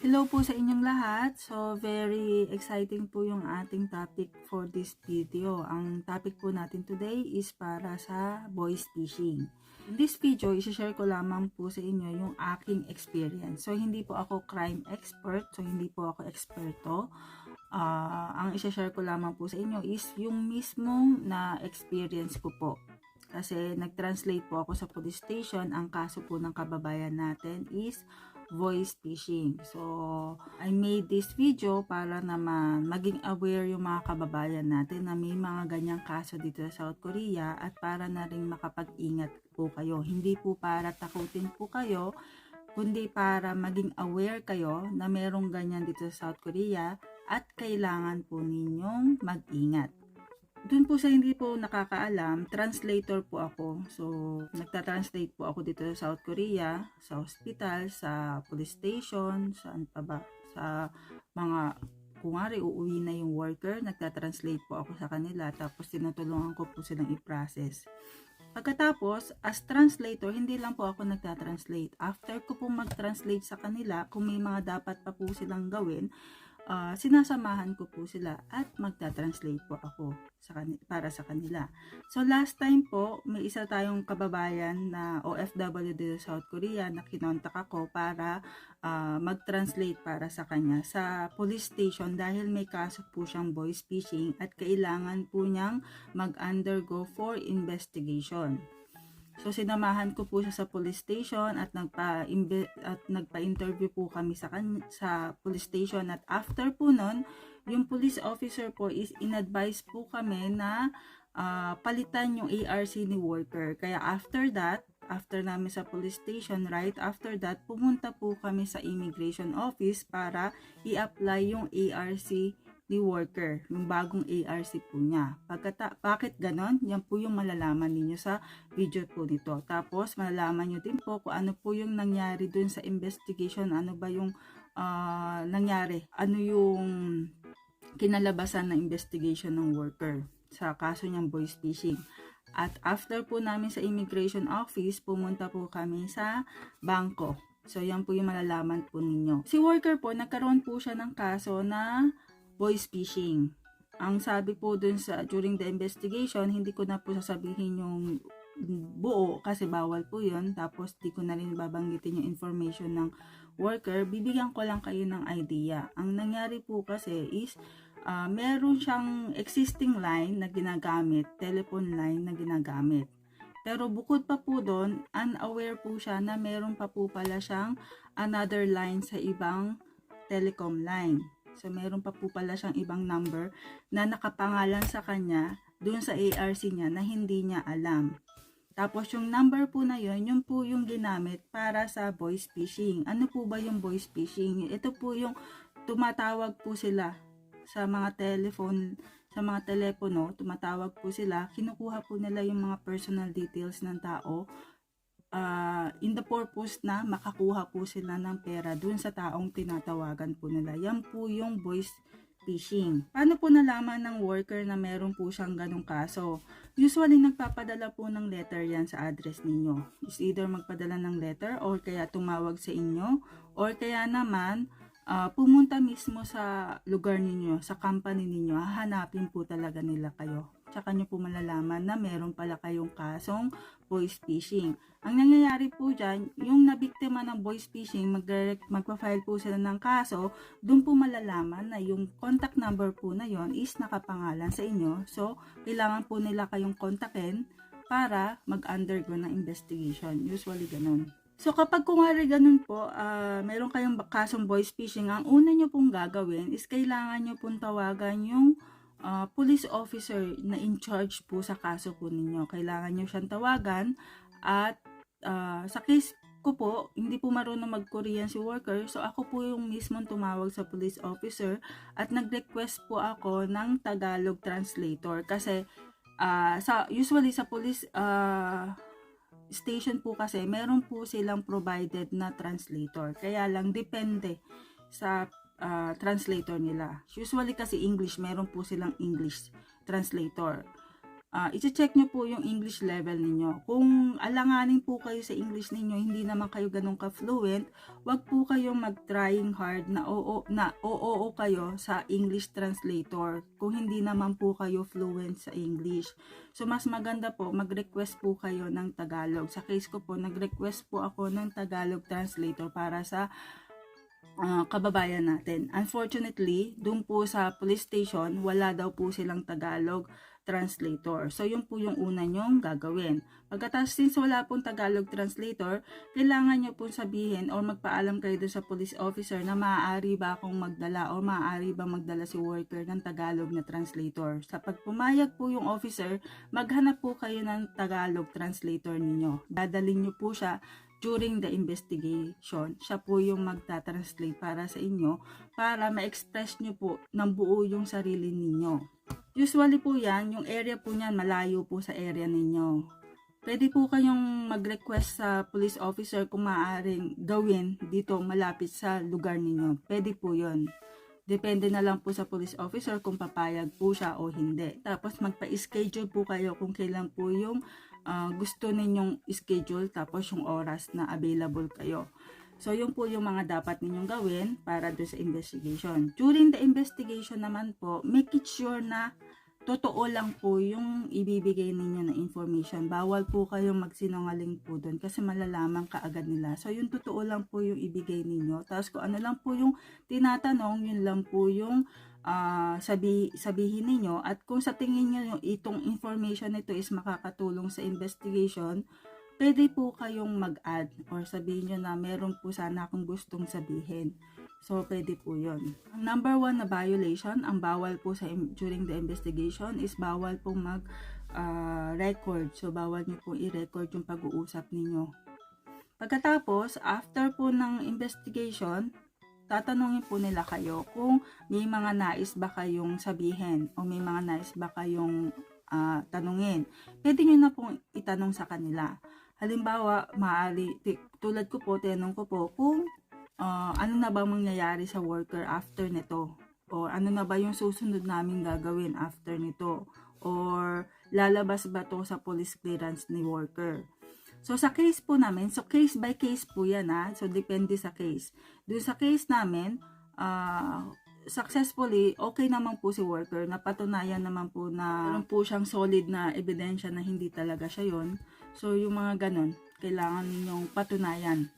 Hello po sa inyong lahat. So, very exciting po yung ating topic for this video. Ang topic po natin today is para sa voice phishing. In this video, isi-share ko lamang po sa inyo yung aking experience. So, hindi po ako crime expert. So, hindi po ako eksperto. Ah, ang isi-share ko lamang po sa inyo is yung mismong na experience ko po. Kasi nag-translate po ako sa police station. Ang kaso po ng kababayan natin is voice phishing. So, I made this video para naman maging aware yung mga kababayan natin na may mga ganyang kaso dito sa South Korea at para na rin makapag-ingat po kayo. Hindi po para takutin po kayo, kundi para maging aware kayo na merong ganyan dito sa South Korea at kailangan po ninyong mag-ingat. Doon po sa hindi po nakakaalam, translator po ako. So, nagta-translate po ako dito sa South Korea, sa hospital, sa police station, saan pa ba, sa mga, kung nga uuwi na yung worker, nagta-translate po ako sa kanila, tapos tinutulungan ko po silang i-process. Pagkatapos, as translator, hindi lang po ako nagta-translate. After ko po mag-translate sa kanila, kung may mga dapat pa po silang gawin, ah, sinasamahan ko po sila at magta-translate po ako sa para sa kanila. So last time po, may isa tayong kababayan na OFW dito sa South Korea na kinontak ako para ah, mag-translate para sa kanya sa police station dahil may kaso po siyang voice phishing at kailangan po niyang mag-undergo for investigation. So sinamahan ko po siya sa police station at nagpa at nagpa-interview po kami sa kan sa police station at after po nun, yung police officer po is in-advise po kami na ah, palitan yung ARC ni worker. Kaya after that, after namin sa police station, right after that, pumunta po kami sa immigration office para i-apply yung ARC ni worker, yung bagong ARC po niya. Pagkata, bakit ganon? Yan po yung malalaman ninyo sa video po nito. Tapos, malalaman nyo din po kung ano po yung nangyari dun sa investigation, ano ba yung ah, nangyari, ano yung kinalabasan ng investigation ng worker sa kaso niyang voice phishing. At after po namin sa immigration office, pumunta po kami sa bangko. So, yan po yung malalaman po ninyo. Si worker po, nagkaroon po siya ng kaso na voice phishing. Ang sabi po dun sa during the investigation, hindi ko na po sasabihin yung buo kasi bawal po yun. Tapos di ko na rin babanggitin yung information ng worker. Bibigyan ko lang kayo ng idea. Ang nangyari po kasi is ah, meron siyang existing line na ginagamit, telephone line na ginagamit. Pero bukod pa po doon, unaware po siya na meron pa po pala siyang another line sa ibang telecom line. So, meron pa po pala siyang ibang number na nakapangalan sa kanya doon sa ARC niya na hindi niya alam. Tapos, yung number po na yon yun po yung ginamit para sa voice phishing. Ano po ba yung voice phishing? Ito po yung tumatawag po sila sa mga telephone, sa mga telepono, tumatawag po sila, kinukuha po nila yung mga personal details ng tao ah, in the purpose na makakuha po sila ng pera dun sa taong tinatawagan po nila. Yan po yung voice phishing. Paano po nalaman ng worker na meron po siyang ganong kaso? Usually, nagpapadala po ng letter yan sa address ninyo. Is either magpadala ng letter or kaya tumawag sa inyo or kaya naman ah, pumunta mismo sa lugar ninyo, sa company ninyo, hahanapin po talaga nila kayo. Tsaka nyo po malalaman na meron pala kayong kasong voice phishing. Ang nangyayari po dyan, yung nabiktima ng voice phishing, mag magpa-file po sila ng kaso, dun po malalaman na yung contact number po na yon is nakapangalan sa inyo. So, kailangan po nila kayong kontakin para mag-undergo ng investigation. Usually, ganun. So, kapag kumari ganun po, ah, meron kayong kasong voice phishing, ang una nyo pong gagawin is kailangan nyo pong tawagan yung ah, police officer na in charge po sa kaso po ninyo. Kailangan nyo siyang tawagan at ah, sa case ko po, hindi po marunong mag-Korean si worker. So, ako po yung mismong tumawag sa police officer at nag-request po ako ng Tagalog translator kasi ah, sa usually sa police ah, station po kasi meron po silang provided na translator. Kaya lang depende sa ah, translator nila. Usually kasi English, meron po silang English translator. ah i-check nyo po yung English level ninyo. Kung alanganin po kayo sa English ninyo, hindi naman kayo ganun ka-fluent, wag po kayong mag-trying hard na oo, na oo kayo sa English translator kung hindi naman po kayo fluent sa English. So, mas maganda po, mag-request po kayo ng Tagalog. Sa case ko po, nag-request po ako ng Tagalog translator para sa ah, kababayan natin. Unfortunately, doon po sa police station, wala daw po silang Tagalog translator. So, yun po yung una nyong gagawin. Pagkatapos, since wala pong Tagalog translator, kailangan nyo pong sabihin or magpaalam kayo doon sa police officer na maaari ba akong magdala or maaari ba magdala si worker ng Tagalog na translator. Sa pagpumayag po yung officer, maghanap po kayo ng Tagalog translator ninyo. Dadalin nyo po siya during the investigation. Siya po yung magta-translate para sa inyo para ma-express nyo po ng buo yung sarili ninyo. Usually po yan, yung area po niyan malayo po sa area ninyo. Pwede po kayong mag-request sa police officer kung maaaring gawin dito malapit sa lugar ninyo. Pwede po yon. Depende na lang po sa police officer kung papayag po siya o hindi. Tapos magpa-schedule po kayo kung kailan po yung ah, gusto ninyong schedule tapos yung oras na available kayo. So, yun po yung mga dapat ninyong gawin para do sa investigation. During the investigation naman po, make it sure na totoo lang po yung ibibigay ninyo na information. Bawal po kayong magsinungaling po doon kasi malalaman kaagad nila. So, yung totoo lang po yung ibigay ninyo. Tapos, kung ano lang po yung tinatanong, yun lang po yung ah, sabi, sabihin ninyo. At kung sa tingin yung itong information nito is makakatulong sa investigation, pwede po kayong mag-add or sabihin nyo na meron po sana akong gustong sabihin. So, pwede po yun. Ang number one na violation, ang bawal po sa during the investigation is bawal po mag ah, record. So, bawal nyo po i-record yung pag-uusap ninyo. Pagkatapos, after po ng investigation, tatanungin po nila kayo kung may mga nais ba kayong sabihin o may mga nais ba kayong ah, tanungin. Pwede nyo na pong itanong sa kanila. Halimbawa, maaari, tulad ko po, tinanong ko po kung ah, ano na ba mangyayari sa worker after nito? O ano na ba yung susunod namin gagawin after nito? Or lalabas ba to sa police clearance ni worker? So, sa case po namin, so case by case po yan ha. So, depende sa case. Doon sa case namin, ah, successfully, okay naman po si worker. Napatunayan naman po na meron po siyang solid na ebidensya na hindi talaga siya yon So, yung mga ganon, kailangan ninyong patunayan.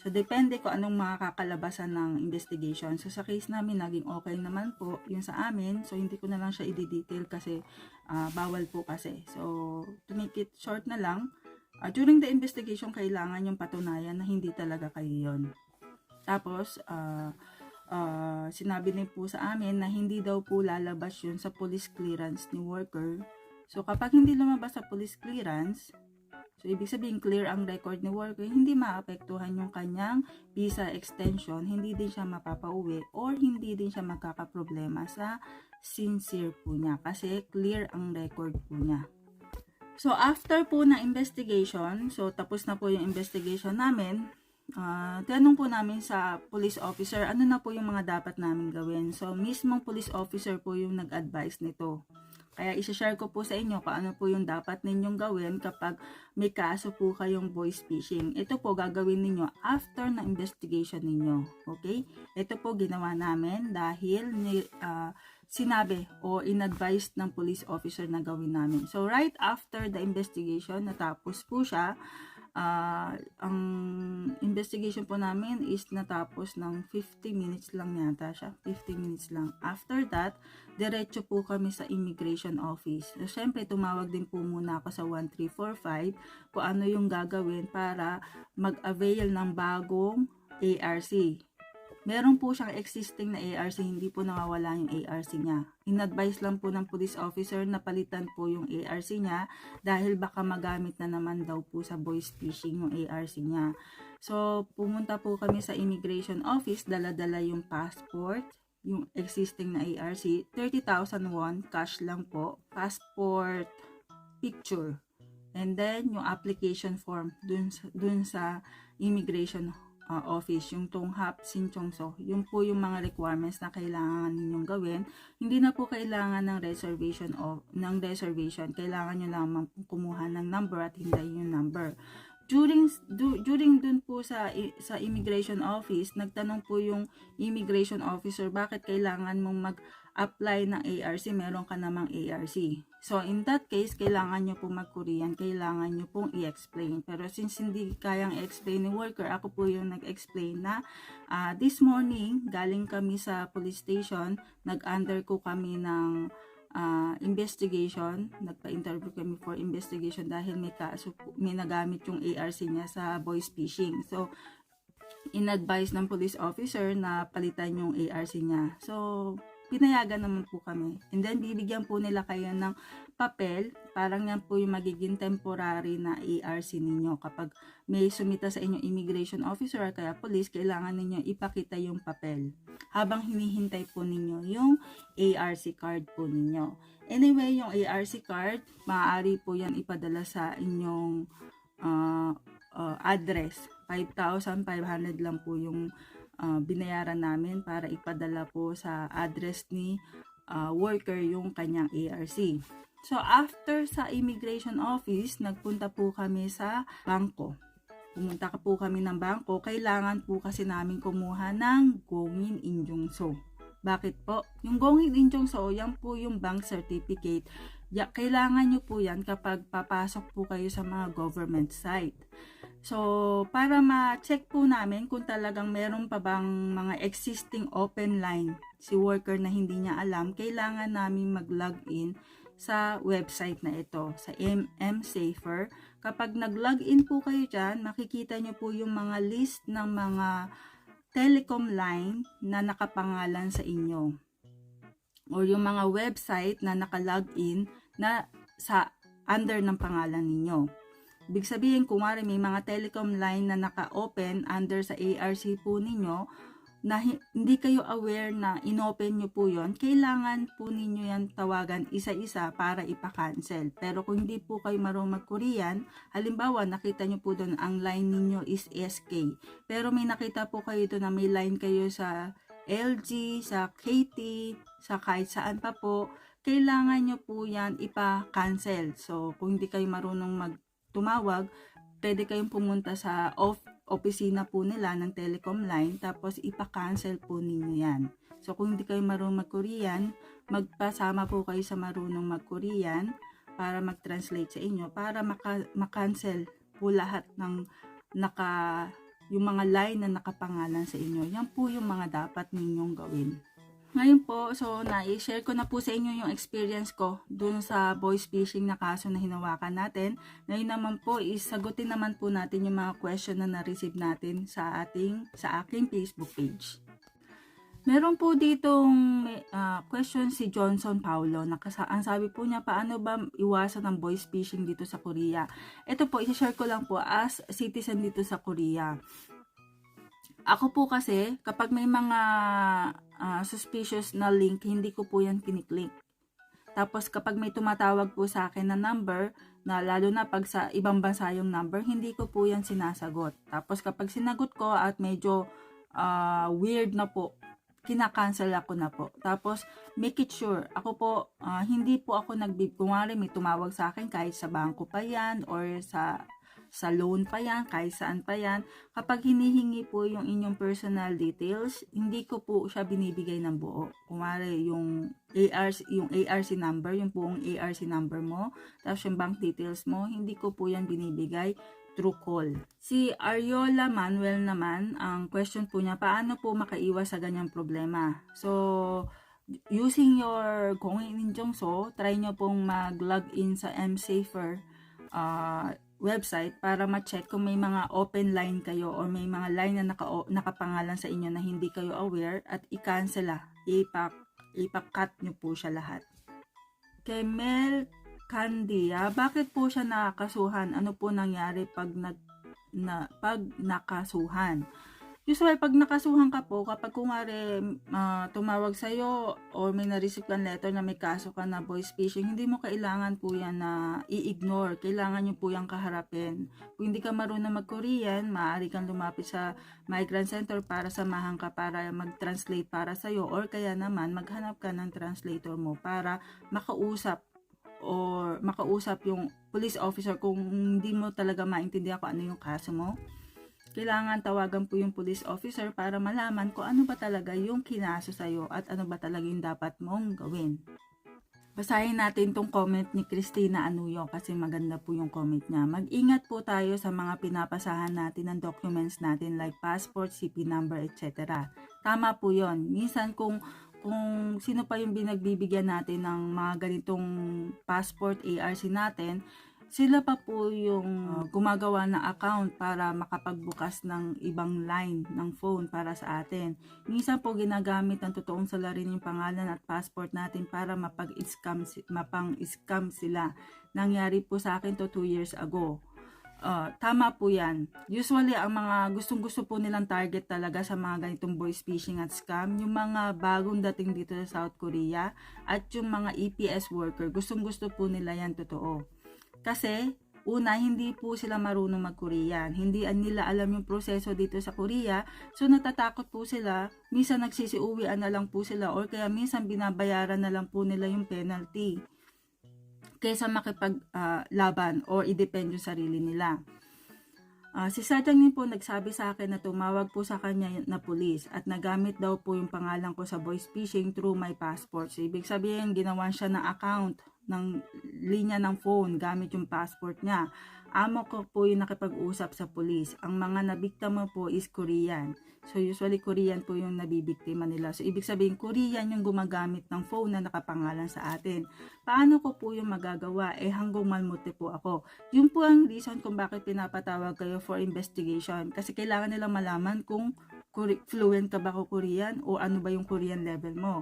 So, depende ko anong mga kakalabasan ng investigation. So, sa case namin, naging okay naman po yung sa amin. So, hindi ko na lang siya i-detail kasi ah, bawal po kasi. So, to make it short na lang, ah, during the investigation, kailangan yung patunayan na hindi talaga kayo yon. Tapos, ah, ah, sinabi din po sa amin na hindi daw po lalabas yun sa police clearance ni worker. So, kapag hindi lumabas sa police clearance, So, ibig sabihin, clear ang record ni worker, hindi maapektuhan yung kanyang visa extension, hindi din siya mapapauwi, or hindi din siya magkakaproblema sa sincere po niya, kasi clear ang record po niya. So, after po na investigation, so tapos na po yung investigation namin, ah tinanong po namin sa police officer, ano na po yung mga dapat namin gawin. So, mismong police officer po yung nag-advise nito. Kaya isa-share ko po sa inyo kung ano po yung dapat ninyong gawin kapag may kaso po kayong voice phishing. Ito po gagawin ninyo after na investigation ninyo. Okay? Ito po ginawa namin dahil ni, ah, sinabi o in-advise ng police officer na gawin namin. So, right after the investigation, natapos po siya, ah, ang investigation po namin is natapos ng 50 minutes lang yata siya. 50 minutes lang. After that, diretso po kami sa immigration office. So, syempre, tumawag din po muna ako sa 1345 kung ano yung gagawin para mag-avail ng bagong ARC. Meron po siyang existing na ARC, hindi po nawawala yung ARC niya. In-advise lang po ng police officer na palitan po yung ARC niya dahil baka magamit na naman daw po sa voice phishing yung ARC niya. So, pumunta po kami sa immigration office, dala-dala yung passport, yung existing na ARC, 30,000 won, cash lang po, passport picture, and then yung application form dun dun sa immigration uh, office, yung Tonghap Sinchongso. Yun po yung mga requirements na kailangan ninyong gawin. Hindi na po kailangan ng reservation of ng reservation. Kailangan nyo lamang kumuha ng number at hintayin yung number. During du, during dun po sa sa immigration office, nagtanong po yung immigration officer bakit kailangan mong mag apply ng ARC, meron ka namang ARC. So, in that case, kailangan nyo pong mag-Korean, kailangan nyo pong i-explain. Pero since hindi kayang i-explain ni worker, ako po yung nag-explain na uh, this morning, galing kami sa police station, nag-under ko kami ng uh, investigation, nagpa-interview kami for investigation dahil may kaso, may nagamit yung ARC niya sa voice phishing. So, in-advise ng police officer na palitan yung ARC niya. So, pinayagan naman po kami. And then, bibigyan po nila kayo ng papel. Parang yan po yung magiging temporary na ARC ninyo. Kapag may sumita sa inyong immigration officer or kaya police, kailangan ninyo ipakita yung papel. Habang hinihintay po ninyo yung ARC card po ninyo. Anyway, yung ARC card, maaari po yan ipadala sa inyong uh, uh, address. 5,500 lang po yung uh, binayaran namin para ipadala po sa address ni uh, worker yung kanyang ARC. So, after sa immigration office, nagpunta po kami sa bangko. Pumunta ka po kami ng bangko, kailangan po kasi namin kumuha ng Gongin Injungso. Bakit po? Yung Gongin Injungso, yan po yung bank certificate. Ya, kailangan nyo po yan kapag papasok po kayo sa mga government site. So, para ma-check po namin kung talagang meron pa bang mga existing open line si worker na hindi niya alam, kailangan namin mag-login sa website na ito, sa MM Safer. Kapag nag-login po kayo dyan, makikita nyo po yung mga list ng mga telecom line na nakapangalan sa inyo. Or yung mga website na naka-login na sa under ng pangalan ninyo. Ibig sabihin, kung may mga telecom line na naka-open under sa ARC po ninyo, na hindi kayo aware na inopen nyo po yon kailangan po ninyo yan tawagan isa-isa para ipa-cancel. Pero kung hindi po kayo marunong mag-Korean, halimbawa nakita nyo po doon ang line ninyo is SK. Pero may nakita po kayo doon na may line kayo sa LG, sa KT, sa kahit saan pa po, kailangan nyo po yan ipa-cancel. So, kung hindi kayo marunong magtumawag, pwede kayong pumunta sa off opisina po nila ng telecom line tapos ipa-cancel po ninyo yan. So kung hindi kayo marunong mag-Korean, magpasama po kayo sa marunong mag-Korean para mag-translate sa inyo para maka- cancel po lahat ng naka yung mga line na nakapangalan sa inyo. Yan po yung mga dapat ninyong gawin. Ngayon po, so na-share ko na po sa inyo yung experience ko dun sa voice phishing na kaso na hinawakan natin. Ngayon naman po, isagutin naman po natin yung mga question na na-receive natin sa ating sa aking Facebook page. Meron po ditong uh, question si Johnson Paulo. Nakasa ang sabi po niya, paano ba iwasan ng voice phishing dito sa Korea? Ito po, i-share ko lang po as citizen dito sa Korea. Ako po kasi, kapag may mga uh, suspicious na link, hindi ko po yan kiniklik. Tapos kapag may tumatawag po sa akin na number, na lalo na pag sa ibang bansa yung number, hindi ko po yan sinasagot. Tapos kapag sinagot ko at medyo uh, weird na po, kinakancel ako na po. Tapos, make it sure, ako po, uh, hindi po ako nagbib, kung may tumawag sa akin kahit sa bangko pa yan or sa sa loan pa yan, kahit saan pa yan. Kapag hinihingi po yung inyong personal details, hindi ko po siya binibigay ng buo. Kumari yung ARC, yung ARC number, yung buong ARC number mo, tapos yung bank details mo, hindi ko po yan binibigay through call. Si Ariola Manuel naman, ang question po niya, paano po makaiwas sa ganyang problema? So, using your Gongin Ninjongso, try nyo pong mag-login sa MSafer uh, website para ma-check kung may mga open line kayo or may mga line na naka, nakapangalan sa inyo na hindi kayo aware at i-cancel ah. Ipak, ipak-cut nyo po siya lahat. Kay Mel Candia, bakit po siya nakakasuhan? Ano po nangyari pag nag na pag nakasuhan? Usually, pag nakasuhan ka po, kapag kumare ah, tumawag sa'yo or may na-receive kang letter na may kaso ka na voice phishing, hindi mo kailangan po yan na i-ignore. Kailangan nyo po yan kaharapin. Kung hindi ka marunong mag-Korean, maaari kang lumapit sa Migrant Center para samahan ka para mag-translate para sa'yo or kaya naman maghanap ka ng translator mo para makausap or makausap yung police officer kung hindi mo talaga maintindihan kung ano yung kaso mo kailangan tawagan po yung police officer para malaman kung ano ba talaga yung kinaso sa'yo at ano ba talaga yung dapat mong gawin. Basahin natin tong comment ni Christina Anuyo kasi maganda po yung comment niya. Mag-ingat po tayo sa mga pinapasahan natin ng documents natin like passport, CP number, etc. Tama po yon. Minsan kung kung sino pa yung binagbibigyan natin ng mga ganitong passport ARC natin, sila pa po yung uh, gumagawa ng account para makapagbukas ng ibang line ng phone para sa atin. Minsan po ginagamit ng totoong salarin yung pangalan at passport natin para mapag-scam mapang-scam sila. Nangyari po sa akin to 2 years ago. Uh, tama po yan. Usually, ang mga gustong-gusto po nilang target talaga sa mga ganitong voice phishing at scam, yung mga bagong dating dito sa South Korea at yung mga EPS worker, gustong-gusto po nila yan totoo. Kasi, una, hindi po sila marunong mag-Korean. Hindi nila alam yung proseso dito sa Korea. So, natatakot po sila. Minsan nagsisiuwian na lang po sila or kaya minsan binabayaran na lang po nila yung penalty kaysa makipaglaban uh, or i-depend yung sarili nila. Uh, si Min po nagsabi sa akin na tumawag po sa kanya na pulis at nagamit daw po yung pangalan ko sa voice phishing through my passport. So, ibig sabihin, ginawan siya ng account ng linya ng phone gamit yung passport niya. Amo ko po yung nakipag-usap sa pulis. Ang mga nabiktima po is Korean. So usually Korean po yung nabibiktima nila. So ibig sabihin Korean yung gumagamit ng phone na nakapangalan sa atin. Paano ko po yung magagawa? Eh hanggang malmuti po ako. Yun po ang reason kung bakit pinapatawag kayo for investigation. Kasi kailangan nila malaman kung fluent ka ba ko Korean o ano ba yung Korean level mo.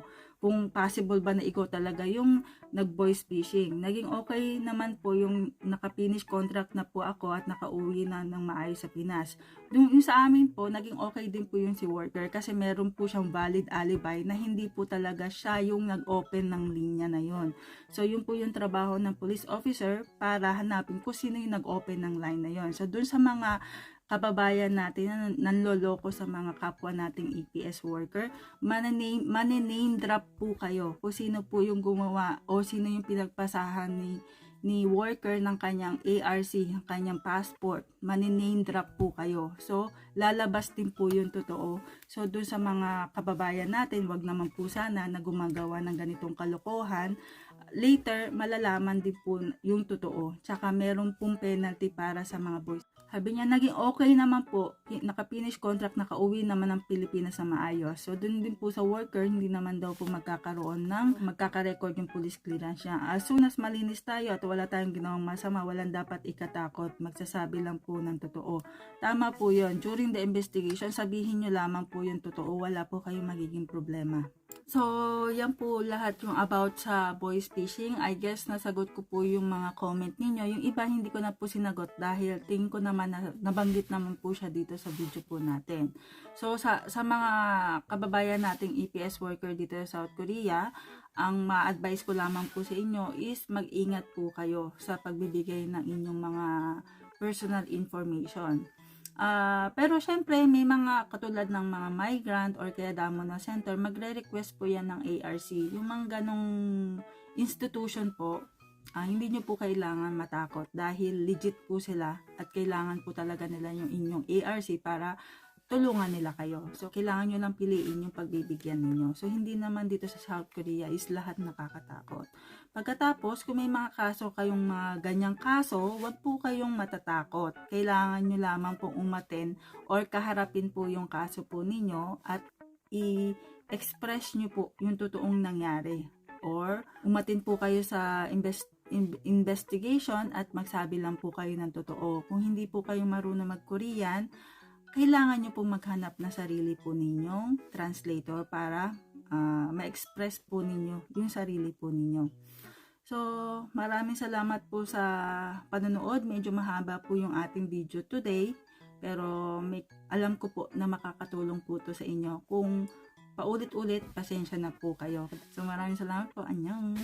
Kung possible ba na ikaw talaga yung nag-voice phishing. Naging okay naman po yung naka-finish contract na po ako at nakauwi na ng maayos sa Pinas. Yung, yung sa amin po, naging okay din po yung si worker kasi meron po siyang valid alibi na hindi po talaga siya yung nag-open ng linya na yon. So yun po yung trabaho ng police officer para hanapin kung sino yung nag-open ng line na yon. So dun sa mga kababayan natin na nanloloko sa mga kapwa nating EPS worker, mananame, mananame drop po kayo kung sino po yung gumawa o sino yung pinagpasahan ni ni worker ng kanyang ARC, ng kanyang passport, maniname drop po kayo. So, lalabas din po yung totoo. So, dun sa mga kababayan natin, wag naman po sana na gumagawa ng ganitong kalokohan. Later, malalaman din po yung totoo. Tsaka meron pong penalty para sa mga boys. Sabi niya, naging okay naman po. Naka-finish contract, nakauwi naman ng Pilipinas sa maayos. So, dun din po sa worker, hindi naman daw po magkakaroon ng magkakarecord yung police clearance niya. As soon as malinis tayo at wala tayong ginawang masama, walang dapat ikatakot. Magsasabi lang po ng totoo. Tama po yon During the investigation, sabihin nyo lamang po yung totoo. Wala po kayong magiging problema. So, yan po lahat yung about sa voice phishing. I guess nasagot ko po yung mga comment ninyo. Yung iba hindi ko na po sinagot dahil tingin ko naman na nabanggit naman po siya dito sa video po natin. So, sa, sa mga kababayan nating EPS worker dito sa South Korea, ang ma-advise ko lamang po sa inyo is mag-ingat po kayo sa pagbibigay ng inyong mga personal information. Uh, pero syempre, may mga katulad ng mga migrant or kaya damo na center, magre-request po yan ng ARC. Yung mga ganong institution po, uh, hindi nyo po kailangan matakot dahil legit po sila at kailangan po talaga nila yung inyong ARC para tulungan nila kayo. So, kailangan nyo lang piliin yung pagbibigyan ninyo. So, hindi naman dito sa South Korea is lahat nakakatakot. Pagkatapos, kung may mga kaso kayong mga ganyang kaso, wag po kayong matatakot. Kailangan nyo lamang pong umaten or kaharapin po yung kaso po ninyo at i-express nyo po yung totoong nangyari. Or, umatin po kayo sa invest investigation at magsabi lang po kayo ng totoo. Kung hindi po kayo marunong mag-Korean, kailangan nyo pong maghanap na sarili po ninyong translator para uh, ma-express po ninyo yung sarili po ninyo. So, maraming salamat po sa panonood. Medyo mahaba po yung ating video today. Pero may, alam ko po na makakatulong po to sa inyo. Kung paulit-ulit, pasensya na po kayo. So maraming salamat po. Anyang!